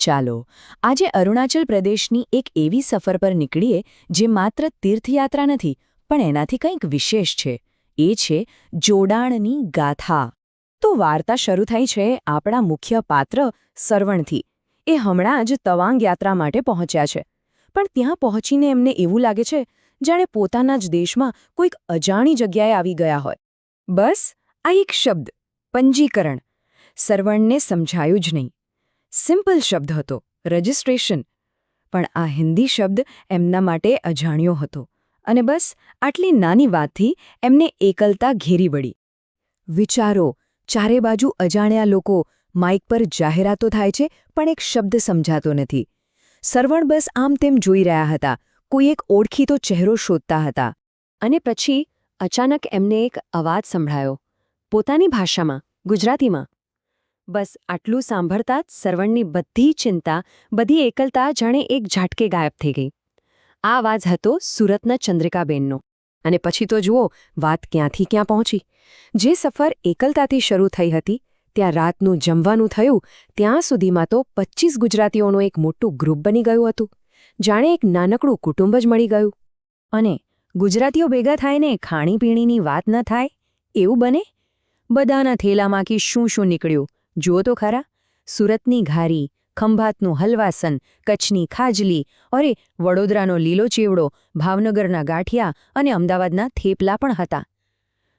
ચાલો, આજે અરુણાચલ પ્રદેશની એક એવી સફર પર નીકળીએ જે માત્ર તીર્થયાત્રા નથી, પણ એનાથી કંઈક વિશેષ છે. એ છે જોડાણની ગાથા. તો વાર્તા શરૂ થઈ છે આપણા મુખ્ય પાત્ર સરવણથી. એ હમણાં જ તવાંગ યાત્રા માટે પહોંચ્યા છે. પણ ત્યાં પહોંચીને એમને એવું લાગે છે, જાણે પોતાના જ દેશમાં કોઈક અજાણી જગ્યાએ આવી ગયા હોય. બસ, આ એક શબ્દ, પંજીકરણ. સરવણને સમજાયું જ નહીં. સિમ્પલ શબ્દ હતો, રજિસ્ટ્રેશન. પણ આ હિન્દી શબ્દ એમના માટે અજાણ્યો હતો. અને બસ, આટલી નાની વાતથી એમને એકલતા ઘેરી વળી. વિચારો, ચારે બાજુ અજાણ્યા લોકો માઇક પર જાહેરાતો થાય છે, પણ એક શબ્દ સમજાતો નથી. સરવણ બસ આમ તેમ જોઈ રહ્યા હતા. કોઈ એક ઓળખીતો ચહેરો શોધતા હતા. અને પછી અચાનક એમને એક અવાજ સંભળાયો. પોતાની ભાષામાં, ગુજરાતીમાં. બસ આટલું સાંભળતા જ સરવણની બધી ચિંતા, બધી એકલતા જાણે એક ઝાટકે ગાયબ થઈ ગઈ. આ અવાજ હતો સુરતના ચંદ્રિકાબેનનો. અને પછી તો જુઓ, વાત ક્યાંથી ક્યાં પહોંચી? જે સફર એકલતાથી શરૂ થઈ હતી, ત્યાં રાતનું જમવાનું થયું, ત્યાં સુધીમાં તો પચ્ચીસ ગુજરાતીઓનું એક મોટું ગ્રુપ બની ગયું હતું. જાણે એક નાનકડું કુટુંબ જ મળી ગયું. અને ગુજરાતીઓ ભેગા થાય ને ખાણીપીણીની વાત ન થાય? એવું બને? બધાના થેલામાંથી શું શું નીકળ્યું? જુઓ તો ખરા, સુરતની ઘારી, ખંભાતનું હલવાસન, કચ્છની ખાજલી અરે વડોદરાનો લીલો ચેવડો, ભાવનગરના ગાંઠિયા અને અમદાવાદના થેપલા પણ હતા.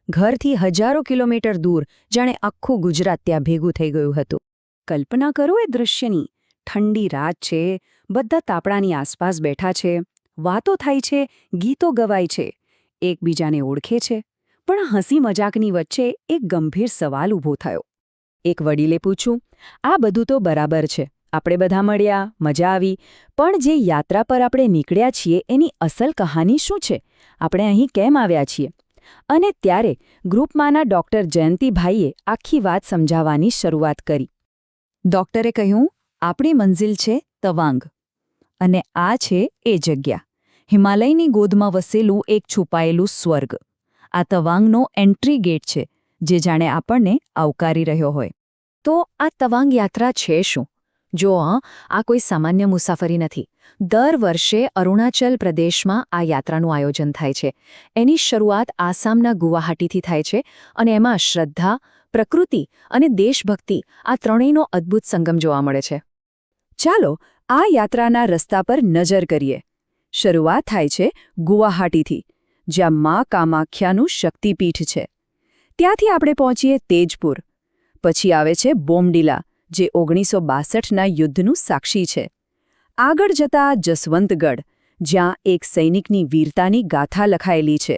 ઘરથી હજારો કિલોમીટર દૂર જાણે આખું ગુજરાત ત્યાં ભેગું થઈ ગયું હતું. કલ્પના કરો એ દૃશ્યની ઠંડી રાત છે, બધા તાપડાની આસપાસ બેઠા છે, વાતો થાય છે, ગીતો ગવાય છે, એકબીજાને ઓળખે છે, પણ હસી મજાકની વચ્ચે એક ગંભીર સવાલ ઊભો થયો. એક વડીલે પૂછ્યું, આ બધું તો બરાબર છે. આપણે બધા મળ્યા, મજા આવી, પણ જે યાત્રા પર આપણે નીકળ્યા છીએ એની અસલ કહાની શું છે? આપણે અહીં કેમ આવ્યા છીએ? અને ત્યારે ગ્રુપમાંના ડોક્ટર જયંતિભાઈએ આખી વાત સમજાવવાની શરૂઆત કરી. ડોક્ટરે કહ્યું, આપણી મંઝિલ છે તવાંગ અને આ છે એ જગ્યા. હિમાલયની ગોદમાં વસેલું એક છુપાયેલું સ્વર્ગ. આ તવાંગનો એન્ટ્રી ગેટ છે, જે જાણે આપણને આવકારી રહ્યો હોય. તો આ તવાંગ યાત્રા છે શું? જો આ કોઈ સામાન્ય મુસાફરી નથી. દર વર્ષે અરુણાચલ પ્રદેશમાં આ યાત્રાનું આયોજન થાય છે. એની શરૂઆત આસામના ગુવાહાટીથી થાય છે અને એમાં શ્રદ્ધા, પ્રકૃતિ અને દેશભક્તિ આ ત્રણેયનો અદ્ભુત સંગમ જોવા મળે છે. ચાલો આ યાત્રાના રસ્તા પર નજર કરીએ. શરૂઆત થાય છે ગુવાહાટીથી, જ્યાં મા કામાખ્યાનું શક્તિપીઠ છે. ત્યાંથી આપણે પહોંચીએ તેજપુર. પછી આવે છે બોમડીલા, જે ઓગણીસો બાસઠના યુદ્ધનું સાક્ષી છે. આગળ જતા જસવંતગઢ, જ્યાં એક સૈનિકની વીરતાની ગાથા લખાયેલી છે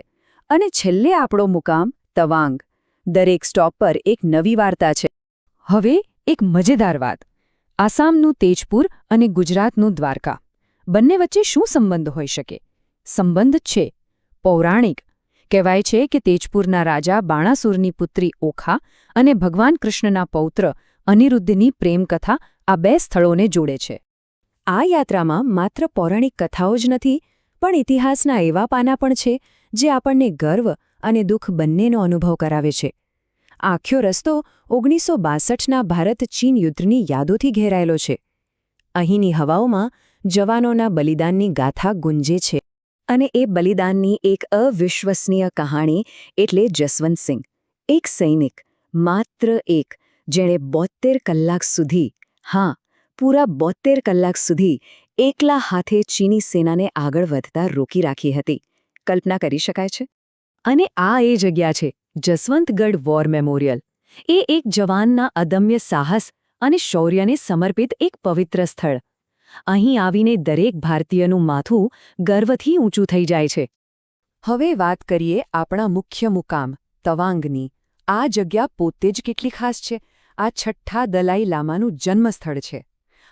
અને છેલ્લે આપણો મુકામ તવાંગ, દરેક સ્ટોપ પર એક નવી વાર્તા છે. હવે એક મજેદાર વાત, આસામનું તેજપુર અને ગુજરાતનું દ્વારકા. બંને વચ્ચે શું સંબંધ હોઈ શકે? સંબંધ છે, પૌરાણિક કહેવાય છે કે તેજપુરના રાજા બાણાસુરની પુત્રી ઓખા અને ભગવાન કૃષ્ણના પૌત્ર અનિરુદ્ધની પ્રેમકથા આ બે સ્થળોને જોડે છે. આ યાત્રામાં માત્ર પૌરાણિક કથાઓ જ નથી, પણ ઇતિહાસના એવા પાના પણ છે, જે આપણને ગર્વ અને દુઃખ બંનેનો અનુભવ કરાવે છે. આખ્યો રસ્તો ઓગણીસો બાસઠના ભારત ચીન યુદ્ધની યાદોથી ઘેરાયેલો છે. અહીંની હવાઓમાં જવાનોના બલિદાનની ગાથા ગુંજે છે. અને એ બલિદાનની એક અવિશ્વસનીય કહાણી એટલે જસવંતસિંહ એક સૈનિક, માત્ર એક, જેણે બોત્તેર કલાક સુધી, હા, પૂરા બોત્તેર કલાક સુધી એકલા હાથે ચીની સેનાને આગળ વધતા રોકી રાખી હતી. કલ્પના કરી શકાય છે? અને આ એ જગ્યા છે, જસવંતગઢ વોર મેમોરિયલ. એ એક જવાનના અદમ્ય સાહસ અને શૌર્યને સમર્પિત એક પવિત્ર સ્થળ. અહીં આવીને દરેક ભારતીયનું માથું ગર્વથી ઊંચું થઈ જાય છે. હવે વાત કરીએ આપણા મુખ્ય મુકામ, તવાંગની. આ જગ્યા પોતે જ કેટલી ખાસ છે? આ છઠ્ઠા દલાઈ લામાનું જન્મસ્થળ છે.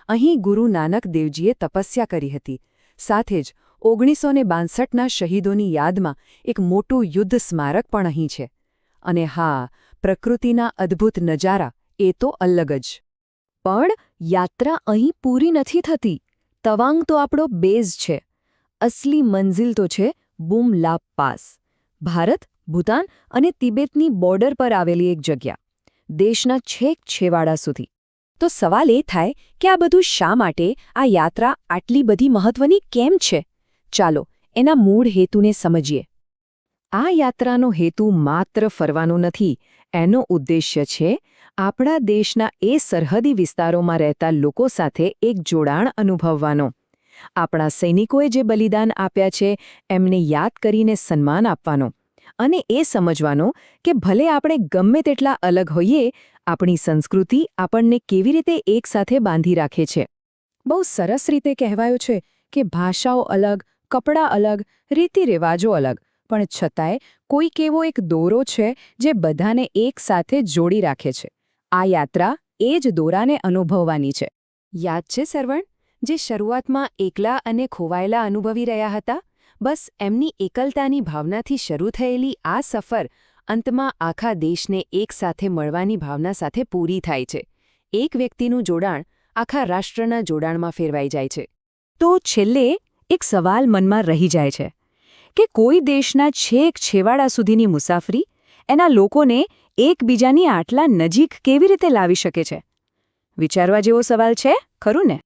અહીં ગુરુ નાનક દેવજીએ તપસ્યા કરી હતી. સાથે જ ઓગણીસો ને બાસઠના શહીદોની યાદમાં એક મોટું યુદ્ધ સ્મારક પણ અહીં છે. અને હા, પ્રકૃતિના અદ્ભુત નજારા, એ તો અલગ જ. પણ યાત્રા અહીં પૂરી નથી થતી. તવાંગ તો આપણો બેઝ છે. અસલી મંઝિલ તો છે બુમ લાપ પાસ. ભારત, ભૂતાન અને તિબેતની બોર્ડર પર આવેલી એક જગ્યા. દેશના છેક છેવાડા સુધી. તો સવાલ એ થાય કે આ બધું શા માટે, આ યાત્રા આટલી બધી મહત્વની કેમ છે? ચાલો, એના મૂળ હેતુને સમજીએ. આ યાત્રાનો હેતુ માત્ર ફરવાનો નથી, એનો ઉદ્દેશ્ય છે આપણા દેશના એ સરહદી વિસ્તારોમાં રહેતા લોકો સાથે એક જોડાણ અનુભવવાનો. આપણા સૈનિકોએ જે બલિદાન આપ્યા છે, એમને યાદ કરીને સન્માન આપવાનો અને એ સમજવાનો કે ભલે આપણે ગમે તેટલા અલગ હોઈએ, આપણી સંસ્કૃતિ આપણને કેવી રીતે એકસાથે બાંધી રાખે છે. બહુ સરસ રીતે કહેવાયું છે કે ભાષાઓ અલગ, કપડાં અલગ રીતિ રિવાજો અલગ પણ છતાંય કોઈક એવો એક દોરો છે જે બધાને એક સાથે જોડી રાખે છે. આ યાત્રા એ જ દોરાને અનુભવવાની છે. યાદ છે સરવણ? જે શરૂઆતમાં એકલા અને ખોવાયેલા અનુભવી રહ્યા હતા, બસ એમની એકલતાની ભાવનાથી શરૂ થયેલી આ સફર અંતમાં આખા દેશને એક સાથે મળવાની ભાવના સાથે પૂરી થાય છે. એક વ્યક્તિનું જોડાણ આખા રાષ્ટ્રના જોડાણમાં ફેરવાઈ જાય છે. તો છેલ્લે એક સવાલ મનમાં રહી જાય છે. કે કોઈ દેશના છેક છેવાડા સુધીની મુસાફરી એના લોકોને એકબીજાની આટલા નજીક કેવી રીતે લાવી શકે છે? વિચારવા જેવો સવાલ છે, ખરું ને?